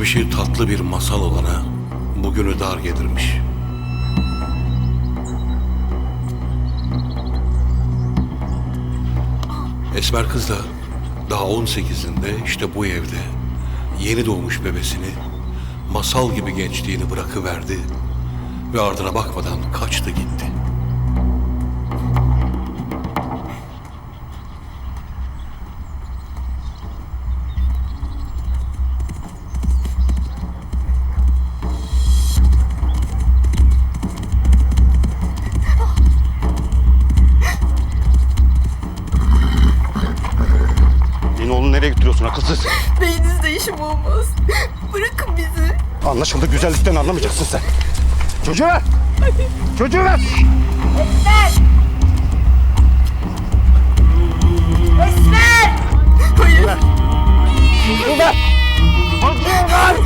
Geçmişi tatlı bir masal olana bugünü dar gelirmiş. Esmer kız da daha 18'inde işte bu evde yeni doğmuş bebesini masal gibi gençliğini bırakıverdi ve ardına bakmadan kaçtı gitti. Beyninizde işim olmaz. Bırakın bizi. Anlaşıldı güzellikten anlamayacaksın sen. Çocuğu ver! Çocuğu ver! Hayır. Çocuğu ver! Çocuğu ver!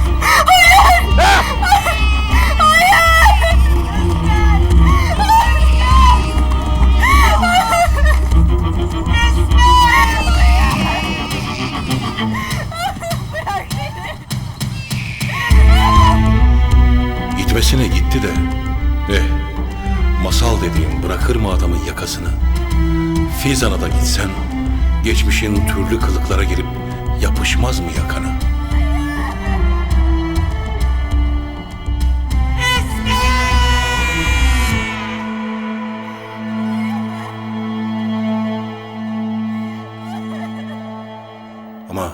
Gitmesine gitti de. Eh, masal dediğin bırakır mı adamın yakasını? Fizan'a da gitsen, geçmişin türlü kılıklara girip yapışmaz mı yakana? Ama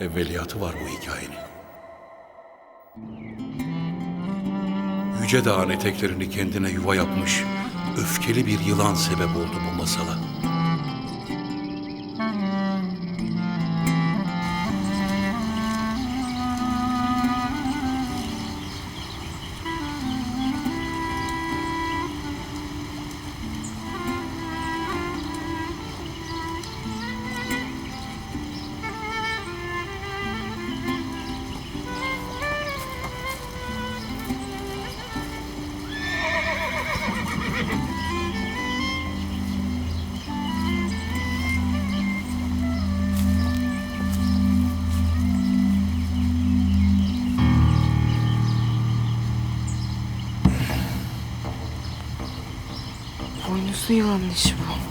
evveliyatı var bu hikayenin. Yüce Dağ'ın eteklerini kendine yuva yapmış, öfkeli bir yılan sebep oldu bu masala. Boynuzlu yılanın işi bu.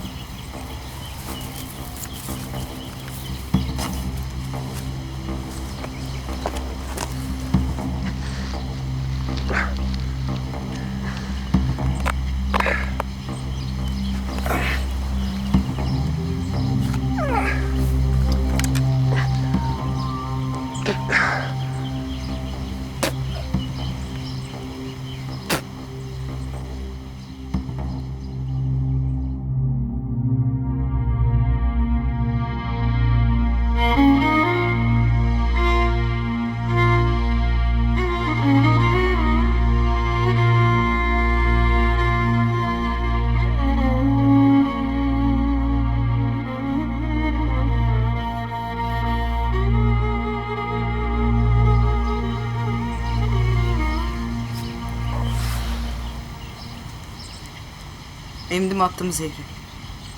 Emdim attım zehri.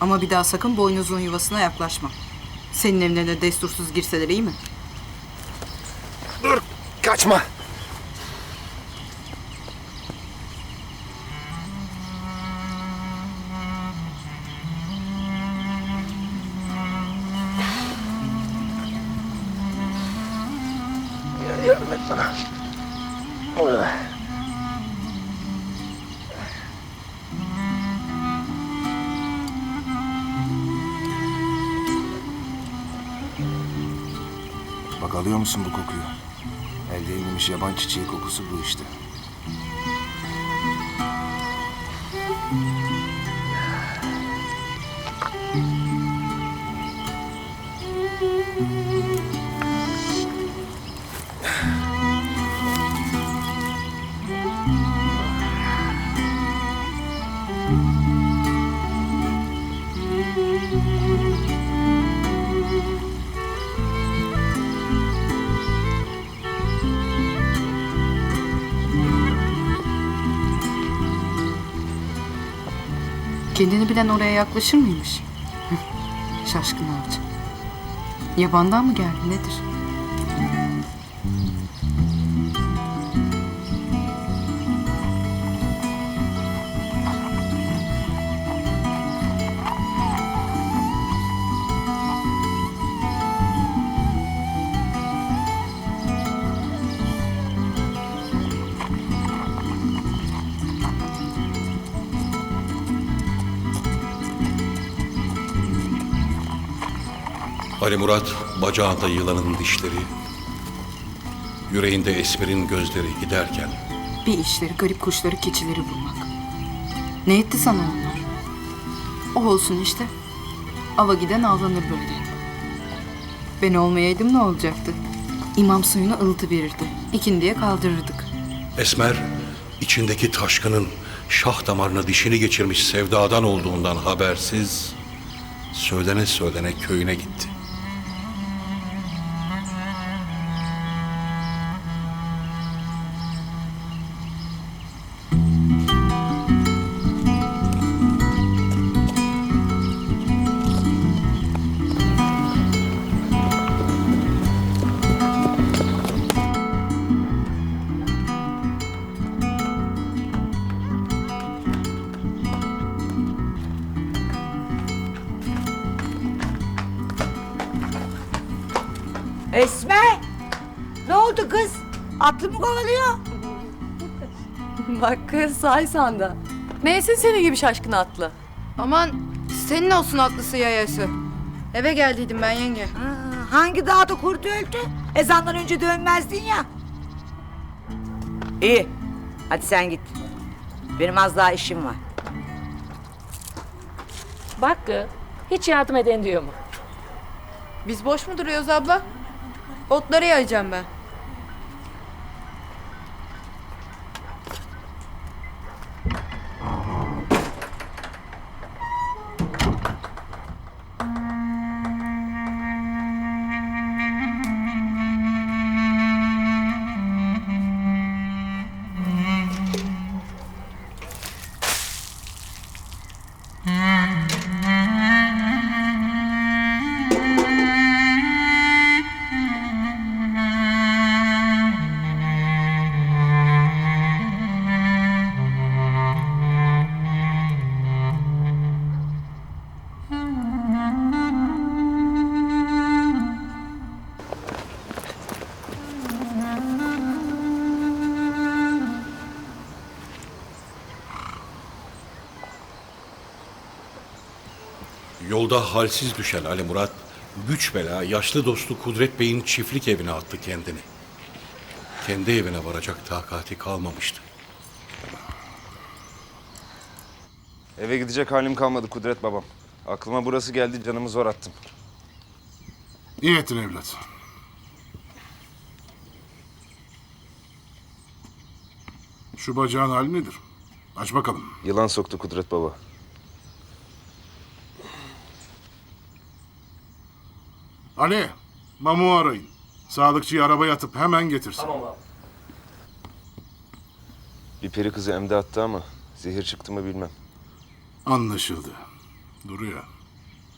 Ama bir daha sakın boynuzun yuvasına yaklaşma. Senin evlerine destursuz girseler iyi mi? Dur! Kaçma! Yardım et bana. Alıyor musun bu kokuyu? Elde edilmiş yaban çiçeği kokusu bu işte. Kendini bilen oraya yaklaşır mıymış? Şaşkın avcı. Yabandan mı geldi nedir? Ali Murat bacağında yılanın dişleri, yüreğinde Esmer'in gözleri giderken Bir işleri garip kuşları keçileri bulmak. Ne etti sana onlar? O olsun işte. Ava giden avlanır böyle. Ben olmayaydım ne olacaktı? İmam suyunu ılıtı verirdi. İkindiye kaldırırdık. Esmer içindeki taşkının şah damarına dişini geçirmiş sevdadan olduğundan habersiz söylene söylene köyüne gitti. Esme! Ne oldu kız? Atlı mı kovalıyor? Bak kız say sanda. Neyse senin gibi şaşkın atlı. Aman senin olsun atlısı yayası. Eve geldiydim ben yenge. Ha, hangi dağda kurt öldü? Ezandan önce dönmezdin ya. İyi. Hadi sen git. Benim az daha işim var. Bak kız, hiç yardım eden diyor mu? Biz boş mu duruyoruz abla? Otları yayacağım ben. Yolda halsiz düşen Ali Murat güç bela yaşlı dostu Kudret Bey'in çiftlik evine attı kendini. Kendi evine varacak takati kalmamıştı. Eve gidecek halim kalmadı Kudret babam. Aklıma burası geldi canımı zor attım. İyi ettin evlat. Şu bacağın hali nedir? Aç bakalım. Yılan soktu Kudret baba. Ali, Mamu arayın. Sağlıkçıyı arabaya atıp hemen getirsin. Bir peri kızı emde attı ama zehir çıktı mı bilmem. Anlaşıldı. Duruyor.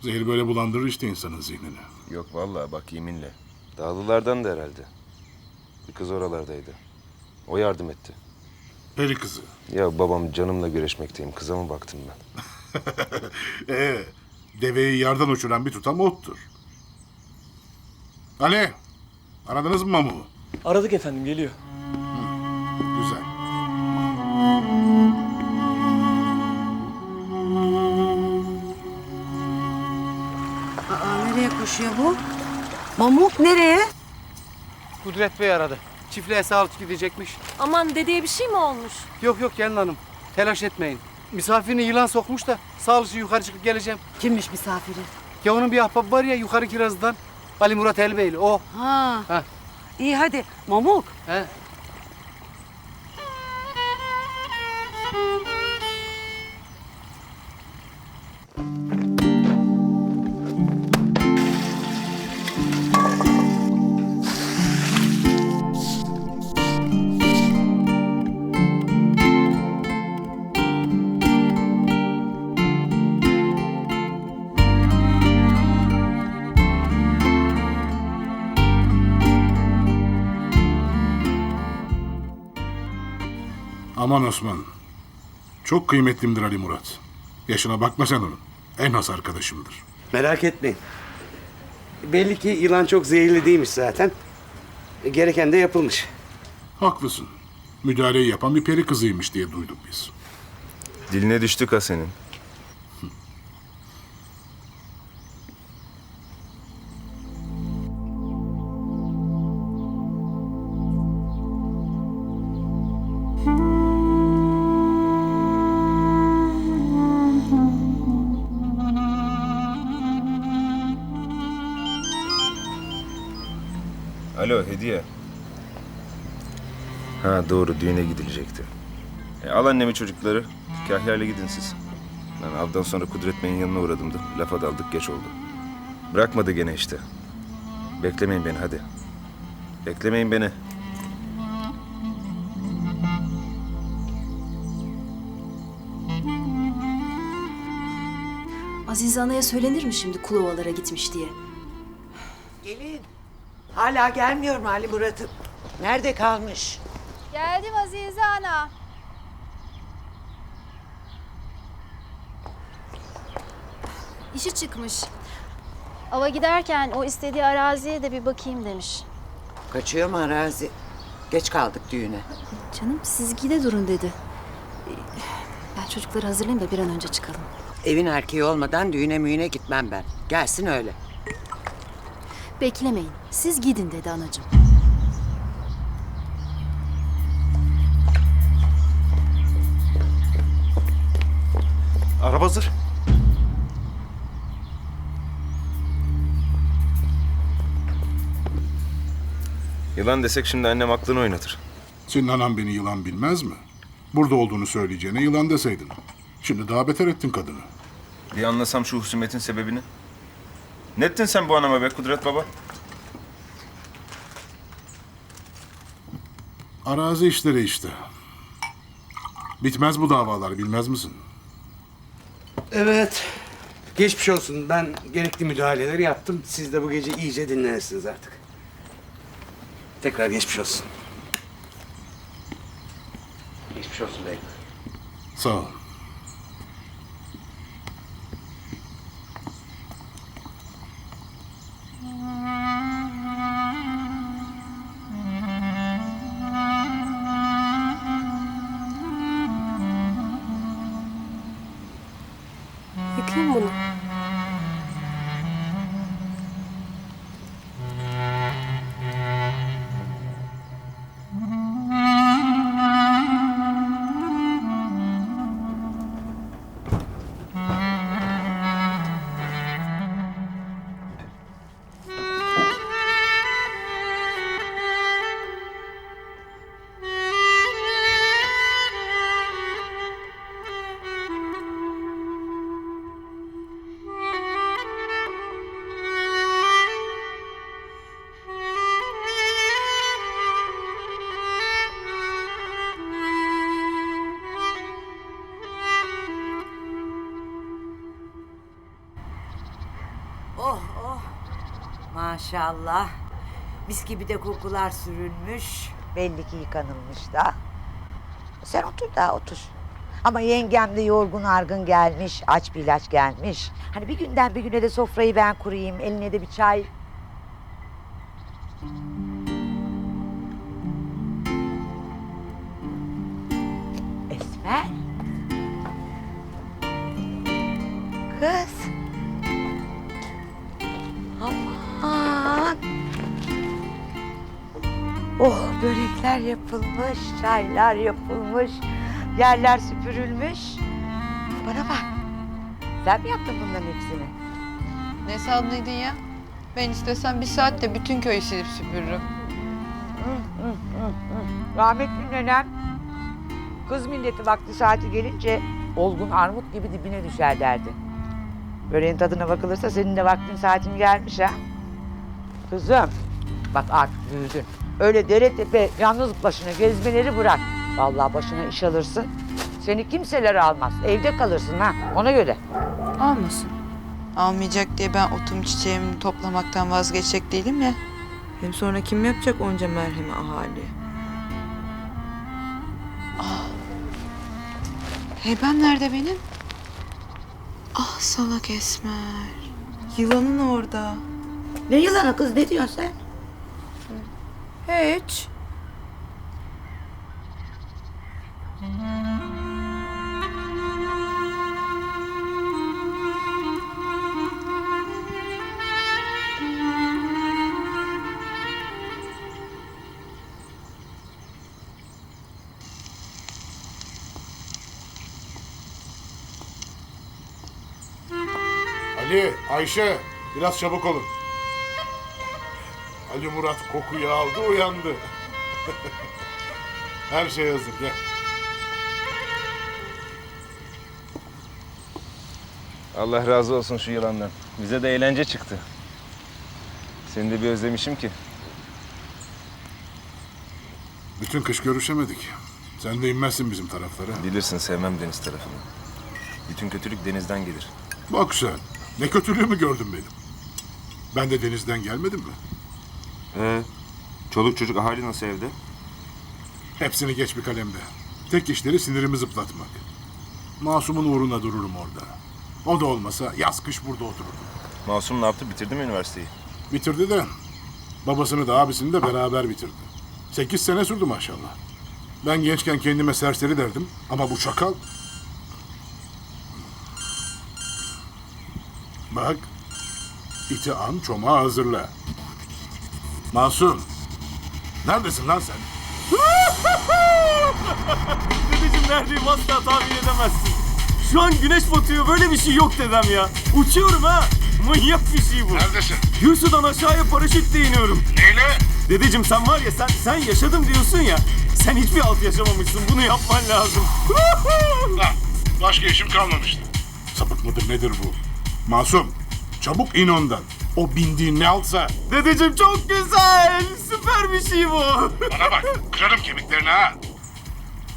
Zehir böyle bulandırır işte insanın zihnini. Yok vallahi bak yeminle. Dağlılardan da herhalde. Bir kız oralardaydı. O yardım etti. Peri kızı. Ya babam canımla güreşmekteyim. Kıza mı baktım ben? Ee, deveyi yardan uçuran bir tutam ottur. Ali, aradınız mı Mamu'yu? Aradık efendim geliyor. Güzel. Aa, nereye koşuyor bu? Mamuk nereye? Kudret Bey aradı. Çiftliğe sağlık gidecekmiş. Aman dedeye bir şey mi olmuş? Yok yok gelin hanım. Telaş etmeyin. Misafirini yılan sokmuş da sağlıkçı yukarı çıkıp geleceğim. Kimmiş misafiri? Ya onun bir ahbabı var ya yukarı kirazdan. Ali Murat Elbeyli o. Ha. Ha. İyi hadi. Mamuk. He. Aman Osman. Çok kıymetlimdir Ali Murat. Yaşına bakma sen onun. En has arkadaşımdır. Merak etmeyin. Belli ki yılan çok zehirli değilmiş zaten. Gereken de yapılmış. Haklısın. Müdahaleyi yapan bir peri kızıymış diye duyduk biz. Diline düştük ha senin. Doğru düğüne gidilecekti. E, al annemi çocukları. Kahya'yla gidin siz. Ben avdan sonra Kudret Bey'in yanına uğradım da lafa daldık geç oldu. Bırakmadı gene işte. Beklemeyin beni hadi. Beklemeyin beni. Azize Ana'ya söylenir mi şimdi Kulovalara gitmiş diye? Gelin. Hala gelmiyor mu Ali Murat'ım? Nerede kalmış? Geldim Azize Ana. İşi çıkmış. Ava giderken o istediği araziye de bir bakayım demiş. Kaçıyor mu arazi? Geç kaldık düğüne. Canım siz gide durun dedi. Ben çocukları hazırlayayım da bir an önce çıkalım. Evin erkeği olmadan düğüne müğüne gitmem ben. Gelsin öyle. Beklemeyin. Siz gidin dedi anacığım. Araba hazır. Yılan desek şimdi annem aklını oynatır. Senin anan beni yılan bilmez mi? Burada olduğunu söyleyeceğine yılan deseydin. Şimdi daha beter ettin kadını. Bir anlasam şu husumetin sebebini. Ne ettin sen bu anama be Kudret Baba? Arazi işleri işte. Bitmez bu davalar bilmez misin? Evet. Geçmiş olsun. Ben gerekli müdahaleleri yaptım. Siz de bu gece iyice dinlenirsiniz artık. Tekrar geçmiş olsun. Geçmiş olsun beyim. Sağ ol. Yıkayayım bunu. Oh Maşallah. Mis gibi de kokular sürülmüş. Belli ki yıkanılmış da. Sen otur da otur. Ama yengem de yorgun argın gelmiş. Aç bir ilaç gelmiş. Hani bir günden bir güne de sofrayı ben kurayım. Eline de bir çay. Yapılmış, çaylar yapılmış, yerler süpürülmüş. Bana bak. Sen mi yaptın bunların hepsini? Ne sandıydın ya? Ben istesem bir saatte bütün köyü silip süpürürüm. Rahmetli nenem kız milleti vakti saati gelince olgun armut gibi dibine düşer derdi. Böreğin tadına bakılırsa senin de vaktin saatin gelmiş ha. Kızım bak artık büyüdün. Öyle dere tepe yalnız başına gezmeleri bırak. Vallahi başına iş alırsın. Seni kimseler almaz. Evde kalırsın ha ona göre. Almasın. Almayacak diye ben otum çiçeğimi toplamaktan vazgeçecek değilim ya. Hem sonra kim yapacak onca merhemi ahaliye? Ah. Heybem nerede benim? Ah salak Esmer. Yılanın orada. Ne yılanı kız ne diyorsun sen? Hiç. Ali, Ayşe biraz çabuk olun. Ali Murat kokuyu aldı uyandı. Her şey hazır gel. Allah razı olsun şu yılandan. Bize de eğlence çıktı. Seni de bir özlemişim ki. Bütün kış görüşemedik. Sen de inmezsin bizim taraflara. Bilirsin sevmem deniz tarafını. Bütün kötülük denizden gelir. Bak sen. Ne kötülüğümü gördün benim. Ben de denizden gelmedim mi? Ee, çoluk çocuk ahali nasıl evde? Hepsini geç bir kalemde. Tek işleri sinirimi zıplatmak. Masumun uğruna dururum orada. O da olmasa yaz kış burada otururdum. Masum ne yaptı? Bitirdi mi üniversiteyi? Bitirdi de babasını da abisini de beraber bitirdi. Sekiz sene sürdü maşallah. Ben gençken kendime serseri derdim ama bu çakal... Bak, iti an çomağı hazırla. Masum, neredesin lan sen? Dedeciğim neredeyim asla tahmin edemezsin. Şu an güneş batıyor böyle bir şey yok dedem ya. Uçuyorum ha. Manyak bir şey bu. Neredesin? Gürsu'dan aşağıya paraşütle iniyorum. Neyle? Dedeciğim sen var ya sen sen yaşadım diyorsun ya. Sen hiçbir alt yaşamamışsın. Bunu yapman lazım. Lan, başka işim kalmamıştı. Sapık mıdır nedir bu? Masum, çabuk in ondan. O bindiğin ne altsa. Dedeciğim çok güzel. Süper bir şey bu. Bana bak, kırarım kemiklerini ha.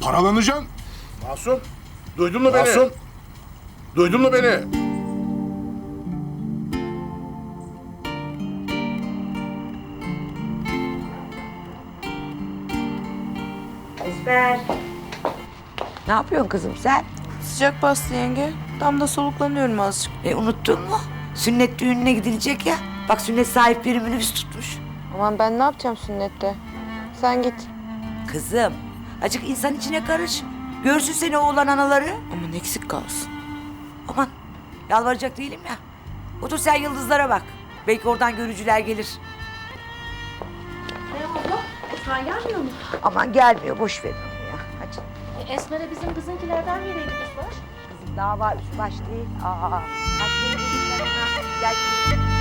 Paralanacaksın. Masum, duydun mu beni? Masum, duydun mu beni? Esmer. Ne yapıyorsun kızım sen? Sıcak bastı yenge. Tam da soluklanıyorum azıcık. E unuttun mu? Sünnet düğününe gidilecek ya. Bak sünnet sahipleri minibüs tutmuş. Aman ben ne yapacağım sünnette? Sen git. Kızım, acık insan içine karış. Görsün seni oğlan anaları. Aman eksik kalsın. Aman, yalvaracak değilim ya. Otur sen yıldızlara bak. Belki oradan görücüler gelir. abla? Esra gelmiyor mu? Aman gelmiyor, boş ver onu ya. Hadi. Esmer'e bizim kızınkilerden vereydik var. Kızım dava üst baş değil. Aa, kaç 啊李佳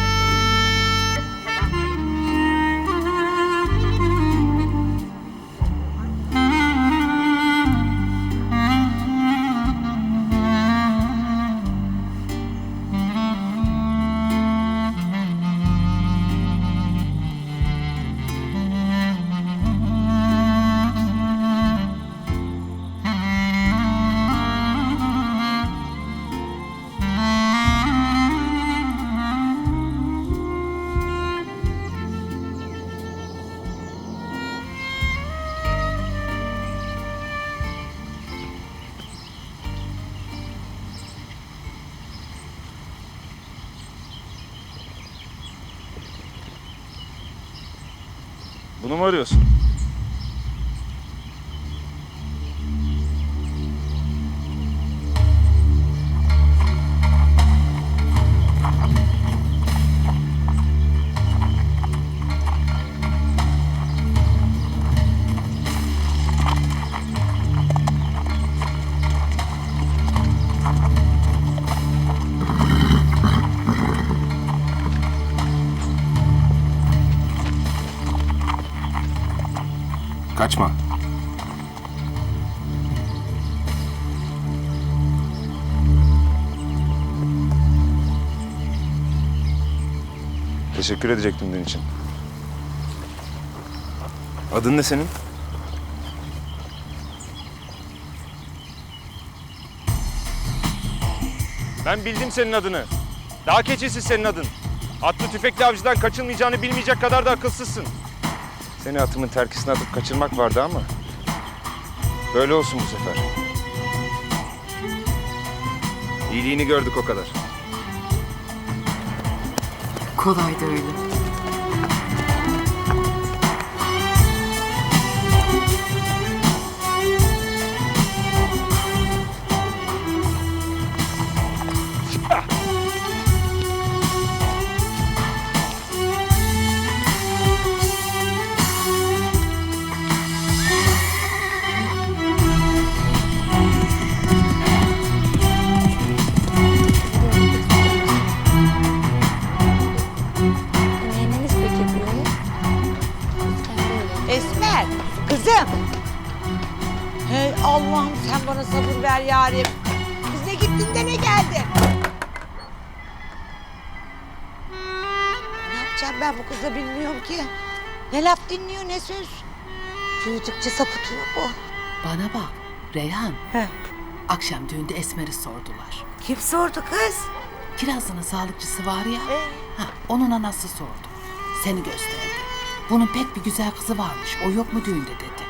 dedim Teşekkür edecektim dün için. Adın ne senin? Ben bildim senin adını. Dağ keçisi senin adın. Atlı tüfekli avcıdan kaçılmayacağını bilmeyecek kadar da akılsızsın. Seni atımın terkisine atıp kaçırmak vardı ama... Böyle olsun bu sefer. İyiliğini gördük o kadar. Kolay da öyle. ver yarim. Kız ne gittin de ne geldin? Ne yapacağım ben bu kızla bilmiyorum ki. Ne laf dinliyor ne söz. Büyüdükçe sapıtıyor bu. Bana bak Reyhan. He. Akşam düğünde Esmer'i sordular. Kim sordu kız? Kirazlı'nın sağlıkçısı var ya. Ee? Ha, onun anası sordu. Seni gösterdi. Bunun pek bir güzel kızı varmış. O yok mu düğünde dedi.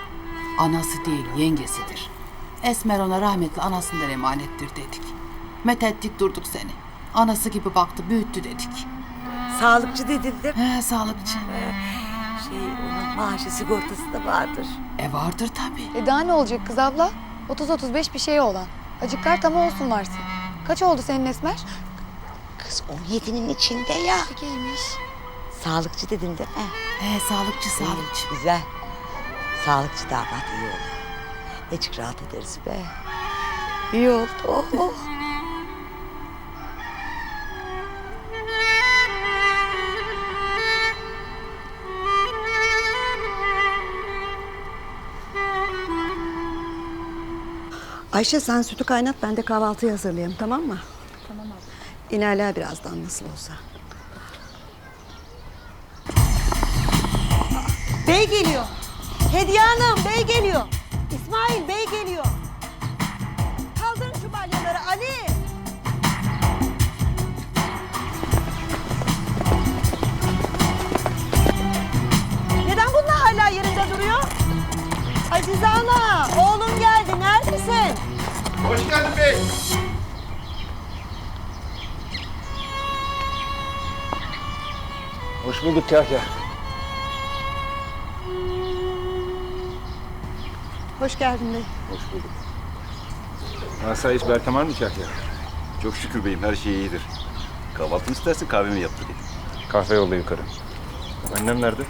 Anası değil yengesidir. Esmer ona rahmetli anasından emanettir dedik. Methettik durduk seni. Anası gibi baktı büyüttü dedik. Sağlıkçı dedin değil mi? He sağlıkçı. Şey onun maaşı sigortası da vardır. E vardır tabii. E daha ne olacak kız abla? 30-35 bir şey olan. Acıklar tam olsun varsın. Kaç oldu senin Esmer? Kız 17'nin içinde ya. Pekiymiş. Sağlıkçı dedin değil mi? He sağlıkçı sağlıkçı. Güzel. Sağlıkçı damat iyi oldu. Necik rahat ederiz be. İyi oldu. Oh, oh. Ayşe sen sütü kaynat ben de kahvaltıyı hazırlayayım tamam mı? Tamam abla. İnerler birazdan nasıl olsa. Bey geliyor. Hediye Hanım bey geliyor. İsmail bey geliyor. Kaldırın şu balyaları Ali. Neden bunlar hala yerinde duruyor? Azize Ana, oğlum geldi. Neredesin? Hoş geldin bey. Hoş bulduk Kahya. Hoş geldin bey. Hoş bulduk. Asayiş Berkan var mı Kahya? Çok şükür beyim her şey iyidir. Kahvaltı mı istersin kahve mi yaptırayım? Kahve yolla yukarı. Annem nerede?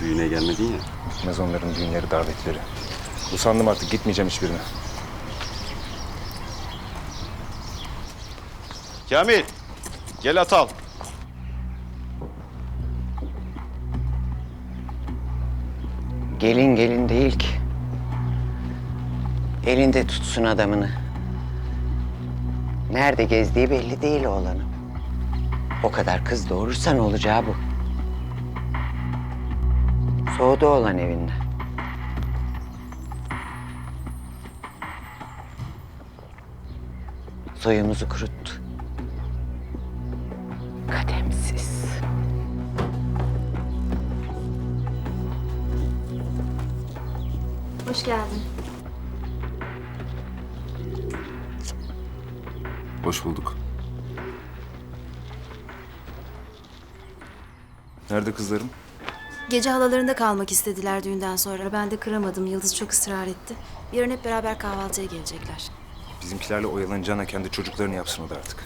Düğüne gelmedin ya. Bitmez onların düğünleri, davetleri. Usandım artık gitmeyeceğim hiçbirine. Kamil gel at al. Gelin gelin değil ki. Elinde tutsun adamını. Nerede gezdiği belli değil oğlanın. O kadar kız doğurursan olacağı bu. Soğudu oğlan evinden. Soyumuzu kuruttu. Geldin. Hoş bulduk. Nerede kızlarım? Gece halalarında kalmak istediler düğünden sonra. Ben de kıramadım. Yıldız çok ısrar etti. Yarın hep beraber kahvaltıya gelecekler. Bizimkilerle oyalanacağına kendi çocuklarını yapsın o da artık.